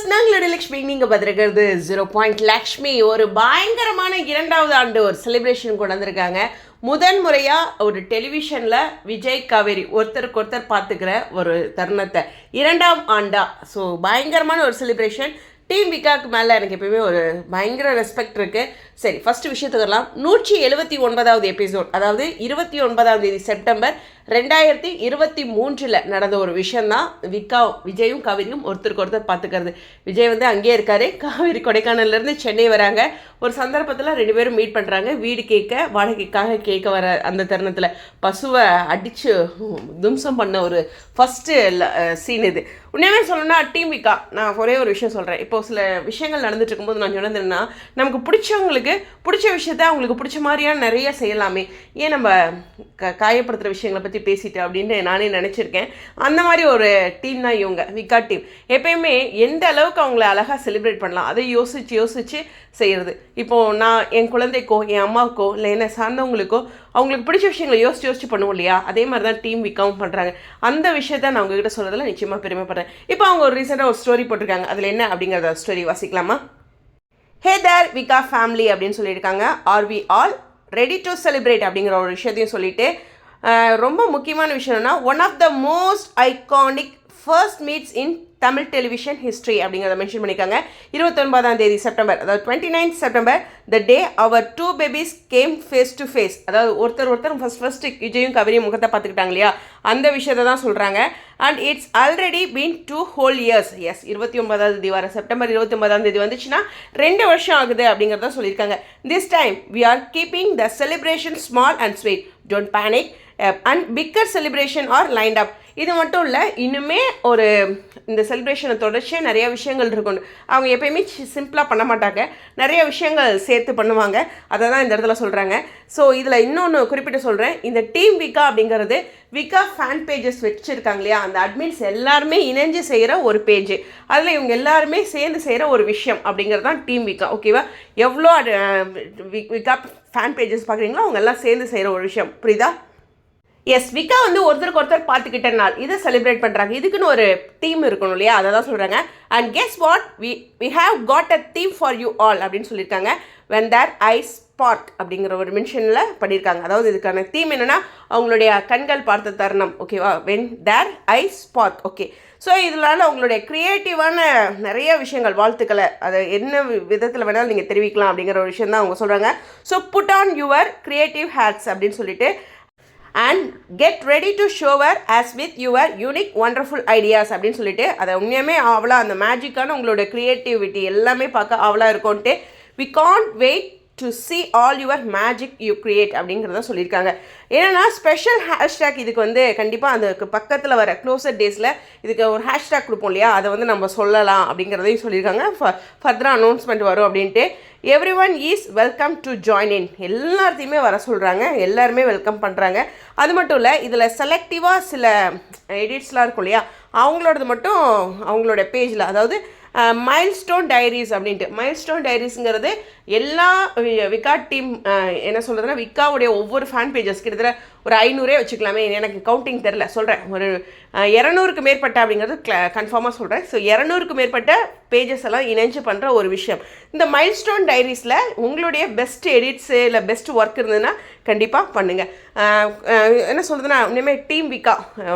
Viewers நாங்களோட Lakshmi நீங்கள் பார்த்துருக்கிறது zero point Lakshmi ஒரு பயங்கரமான இரண்டாவது ஆண்டு ஒரு செலிப்ரேஷன் கொண்டு வந்திருக்காங்க. முதன் முறையாக ஒரு டெலிவிஷனில் விஜய் காவேரி ஒருத்தருக்கு ஒருத்தர் பார்த்துக்கிற ஒரு தருணத்தை. இரண்டாம் ஆண்டா. ஸோ பயங்கரமான ஒரு செலிப்ரேஷன் டீம் விகாக்கு மேலே எனக்கு எப்பயுமே ஒரு பயங்கர ரெஸ்பெக்ட் இருக்குது சரி ஃபஸ்ட்டு விஷயத்துக்கு வரலாம். நூற்றி எழுபத்தி ஒன்பதாவது எபிசோட் அதாவது இருபத்தி ஒன்பதாம் தேதி செப்டம்பர் ரெண்டாயிரத்தி இருபத்தி மூன்றில் நடந்த ஒரு விஷயந்தான் விக்கா விஜயும் காவிரியும் ஒருத்தருக்கு ஒருத்தர் பார்த்துக்கிறது. விஜய் வந்து அங்கேயே இருக்காரு. காவிரி கொடைக்கானல்லேருந்து சென்னை வராங்க. ஒரு சந்தர்ப்பத்தில் ரெண்டு பேரும் மீட் பண்ணுறாங்க வீடு கேட்க வாடகைக்காக கேட்க வர அந்த தருணத்தில் பசுவை அடித்து தும்சம் பண்ண ஒரு ஃபஸ்ட்டு சீன் இது. உண்மையுமே சொல்லணும்னா டீம் விக்கா நான் ஒரே ஒரு விஷயம் சொல்கிறேன் இப்போ சில விஷயங்கள் நடந்துட்டு இருக்கும்போது நான் சொன்னதுன்னா நமக்கு பிடிச்சவங்களுக்கு பிடிச்ச விஷயத்த அவங்களுக்கு பிடிச்ச மாதிரியான நிறைய செய்யலாமே. ஏன் நம்ம க காயப்படுத்துகிற விஷயங்களை பற்றி பேசிட்டு அப்படின்னு நானே நினச்சிருக்கேன். அந்த மாதிரி ஒரு டீம் தான் இவங்க விக்கா டீம் எப்பயுமே எந்த அளவுக்கு அவங்கள அழகாக செலிப்ரேட் பண்ணலாம் அதை யோசித்து யோசித்து செய்கிறது இப்போது நான் என் குழந்தைக்கோ என் அம்மாவுக்கோ இல்லை என்ன சார்ந்தவங்களுக்கோ அவங்களுக்கு பிடிச்ச விஷயங்களை யோசிச்சு யோசிச்சு பண்ணுவோம் இல்லையா? அதே மாதிரி தான் டீம் விக்காவும் பண்ணுறாங்க அந்த விஷயத்த நான் உங்ககிட்ட சொல்கிறதுல நிச்சயமாக பெருமைப்படுறேன். இப்போ அவங்க ஒரு ரீசெண்டாக ஒரு ஸ்டோரி போட்டிருக்காங்க. அதில் என்ன அப்படிங்கிறத ஸ்டோரி வாசிக்கலாமா? ஹே தேர் விகா ஃபேமிலி அப்படின்னு சொல்லியிருக்காங்க. Are we all ready to celebrate அப்படிங்கிற ஒரு விஷயத்தையும் சொல்லிட்டு ரொம்ப முக்கியமான விஷயம்னா one of the most iconic first meets in Tamil television history அப்படிங்கிறத மென்ஷன் பண்ணியிருக்காங்க. இருபத்தொன்பதாம் தேதி செப்டம்பர் அதாவது twenty ninth September the day our two babies came face to face அதாவது ஒருத்தர் ஒருத்தர் ஃபஸ்ட் ஃபஸ்ட்டு விஜயும் கவிரியும் முகத்தை பார்த்துக்கிட்டாங்க இல்லையா? அந்த விஷயத்தை தான் சொல்கிறாங்க and it's already been two whole years S இருபத்தி ஒன்பதாம் தேதி வர செப்டம்பர் இருபத்தி ஒன்பதாம் தேதி வந்துச்சுன்னா ரெண்டு வருஷம் ஆகுது அப்படிங்கிறத சொல்லியிருக்காங்க. This time we are keeping the celebration small and sweet don't panic and bigger celebration are lined up இது மட்டும் இல்லை இன்னுமே ஒரு இந்த செலிப்ரேஷனை தொடர்ச்சியாக நிறைய விஷயங்கள் இருக்கும். அவங்க எப்பயுமே சிம்பிளாக பண்ண மாட்டாங்க. நிறைய விஷயங்கள் சேர்த்து பண்ணுவாங்க. அதை தான் இந்த இடத்துல சொல்கிறாங்க ஸோ இதில் இன்னொன்று குறிப்பிட்டு சொல்கிறேன் இந்த டீம் விகா அப்படிங்கிறது விகா ஃபேன் பேஜஸ் வச்சுருக்காங்க இல்லையா? அந்த அட்மின்ஸ் எல்லாருமே இணைஞ்சு செய்கிற ஒரு பேஜ் அதில் இவங்க எல்லாருமே சேர்ந்து செய்கிற ஒரு விஷயம் அப்படிங்கிறது தான் டீம் விகா ஓகேவா எவ்வளோ விகா ஃபேன் பேஜஸ் பார்க்குறீங்களோ அவங்க எல்லாம் சேர்ந்து செய்கிற ஒரு விஷயம். புரியுதா? எஸ் விக்கா வந்து ஒருத்தருக்கு ஒருத்தர் பார்த்துக்கிட்ட நாள் இதை செலிப்ரேட் பண்ணுறாங்க இதுக்குன்னு ஒரு தீம் இருக்கணும் இல்லையா? அதை தான் சொல்கிறாங்க and guess what we we have got a theme for you all அப்படின்னு சொல்லியிருக்காங்க. வென் தேர் ஐஸ் ஸ்பார்க் அப்படிங்கிற ஒரு மென்ஷனில் பண்ணியிருக்காங்க. அதாவது இதுக்கான தீம் என்னென்னா அவங்களுடைய கண்கள் பார்த்த தருணம் ஓகேவா when their eyes spark okay so இதனால அவங்களுடைய க்ரியேட்டிவான நிறைய விஷயங்கள் வாழ்த்துக்களை அதை என்ன விதத்தில் வேணாலும் நீங்கள் தெரிவிக்கலாம் அப்படிங்கிற ஒரு விஷயம் தான் அவங்க சொல்கிறாங்க so put on your creative hats அப்படின்னு சொல்லிட்டு and get ready to shower us with your unique wonderful ideas அப்படின்னு சொல்லிட்டு அதை உண்மையுமே அவ்வளோ அந்த மேஜிக்கான உங்களோட க்ரியேட்டிவிட்டி எல்லாமே பார்க்க அவ்வளோ இருக்கும்ன்ட்டு we can't wait to see all your magic you create அப்படிங்கிறத சொல்லியிருக்காங்க. ஏன்னா ஸ்பெஷல் ஹேஷ்டேக் இதுக்கு வந்து கண்டிப்பாக அந்த பக்கத்தில் வர க்ளோசர் டேஸில் இதுக்கு ஒரு ஹேஷ்டேக் கொடுப்போம் இல்லையா? அதை வந்து நம்ம சொல்லலாம் அப்படிங்கிறதையும் சொல்லியிருக்காங்க. ஃபர்தராக அனௌன்ஸ்மெண்ட் வரும் அப்படின்ட்டு. Everyone is welcome to join in எல்லாத்தையுமே வர சொல்கிறாங்க எல்லாருமே வெல்கம் பண்ணுறாங்க அது மட்டும் இல்லை இதில் செலக்டிவாக சில எடிட்ஸ்லாம் இருக்கும் இல்லையா? அவங்களோடது மட்டும் அவங்களோட பேஜில் அதாவது மைல்ஸ்டோன் டைரிஸ் அப்படின்ட்டு. மைல்ஸ்டோன் டைரிஸுங்கிறது எல்லா வி- டீம் என்ன சொல்கிறதுனா விக்காவுடைய ஒவ்வொரு ஃபேன் பேஜஸ் கிட்டத்தட்ட ஒரு ஐநூறே வச்சுக்கலாமே. எனக்கு கவுண்டிங் தெரில சொல்கிறேன் ஒரு இரநூறுக்கு மேற்பட்ட அப்படிங்கிறது கன்ஃபார்மாக சொல்கிறேன் ஸோ இரநூறுக்கு மேற்பட்ட பேஜஸ் எல்லாம் இணைஞ்சு பண்ணுற ஒரு விஷயம். இந்த மைல்ஸ்டோன் டைரிஸில் உங்களுடைய பெஸ்ட் எடிட்ஸு இல்லை பெஸ்ட் ஒர்க் இருந்ததுன்னா கண்டிப்பாக பண்ணுங்கள் என்ன சொல்கிறதுனா இனிமேல் டீம் விக்கா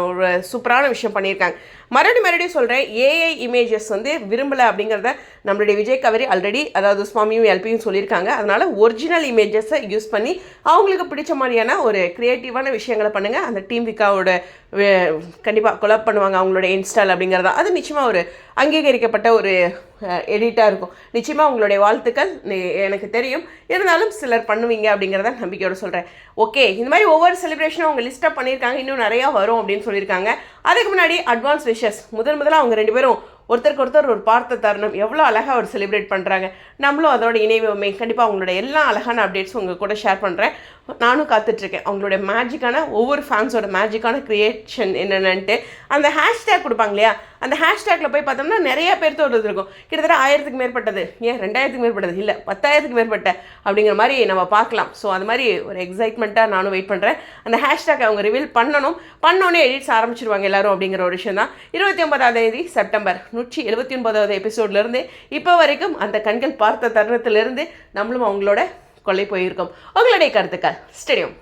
ஒரு சூப்பரான விஷயம் பண்ணியிருக்காங்க. மறுபடியும் மறுபடியும் சொல்கிறேன் ஏஐ இமேஜஸ் வந்து விரும்பலை அப்படிங்கிறத நம்மளுடைய விஜய் கவரி ஆல்ரெடி அதாவது சுவாமியும் எல்பியும் சொல்லியிருக்காங்க. அதனால் ஒரிஜினல் இமேஜஸை யூஸ் பண்ணி அவங்களுக்கு பிடிச்ச மாதிரியான ஒரு க்ரியேட்டிவான விஷயங்களை பண்ணுங்கள் அந்த டீம் விக்காவோட கண்டிப்பாக கொலப் பண்ணுவாங்க அவங்களோட இன்ஸ்டால் அப்படிங்கிறதா. அது நிச்சயமாக ஒரு அங்கீகரிக்கப்பட்ட ஒரு எடிட்டாக இருக்கும். நிச்சயமாக உங்களுடைய வாழ்த்துக்கள் எனக்கு தெரியும். இருந்தாலும் சிலர் பண்ணுவீங்க அப்படிங்கிறத நம்பிக்கையோட சொல்கிறேன் ஓகே இந்த மாதிரி ஒவ்வொரு செலிப்ரேஷனும் அவங்க லிஸ்ட்டாக பண்ணியிருக்காங்க. இன்னும் நிறையா வரும் அப்படின்னு சொல்லியிருக்காங்க. அதுக்கு முன்னாடி அட்வான்ஸ் விஷஸ் முதல் முதல்ல அவங்க ரெண்டு பேரும் ஒருத்தருக்கு ஒருத்தர் ஒரு பார்த்த தருணம். எவ்வளோ அழகாக ஒரு செலிப்ரேட் பண்ணுறாங்க நம்மளும் அதோட இணைவுமே. கண்டிப்பாக உங்களோட எல்லா அழகான அப்டேட்ஸும் உங்கள் கூட ஷேர் பண்ணுறேன் நானும் காத்துட்ருக்கேன். அவங்களுடைய மேஜிக்கான ஒவ்வொரு ஃபேன்ஸோட மேஜிக்கான க்ரியேஷன் என்னென்னன்ட்டு அந்த ஹேஷ்டேக் கொடுப்பாங்க இல்லையா? அந்த ஹேஷ்டேக்கில் போய் பார்த்தோம்னா நிறைய பேர் தோடுறது இருக்கும் கிட்டத்தட்ட ஆயிரத்துக்கு மேற்பட்டது. ஏன் ரெண்டாயிரத்துக்கு மேற்பட்டது? இல்லை பத்தாயிரத்துக்கு மேற்பட்ட அப்படிங்கிற மாதிரி நம்ம பார்க்கலாம். ஸோ அது மாதிரி ஒரு எக்ஸைட்மெண்ட்டாக நானும் வெயிட் பண்ணுறேன் அந்த ஹேஷ்டேக் அவங்க ரிவீல் பண்ணணும். பண்ணோன்னே எடிட்ஸ் ஆரம்பிச்சிருவாங்க எல்லாரும் அப்படிங்கிற ஒரு விஷயம் தான் இருபத்தி ஒன்பதாம் தேதி செப்டம்பர் நூற்றி எழுபத்தி ஒன்பதாவது எபிசோட்லேருந்து இப்போ வரைக்கும் அந்த கண்கள் பார்த்த தருணத்திலிருந்து நம்மளும் அவங்களோட கொள்ளை போயிருக்கோம். உங்களுடைய கருத்துக்கள். ஸ்டேடியம்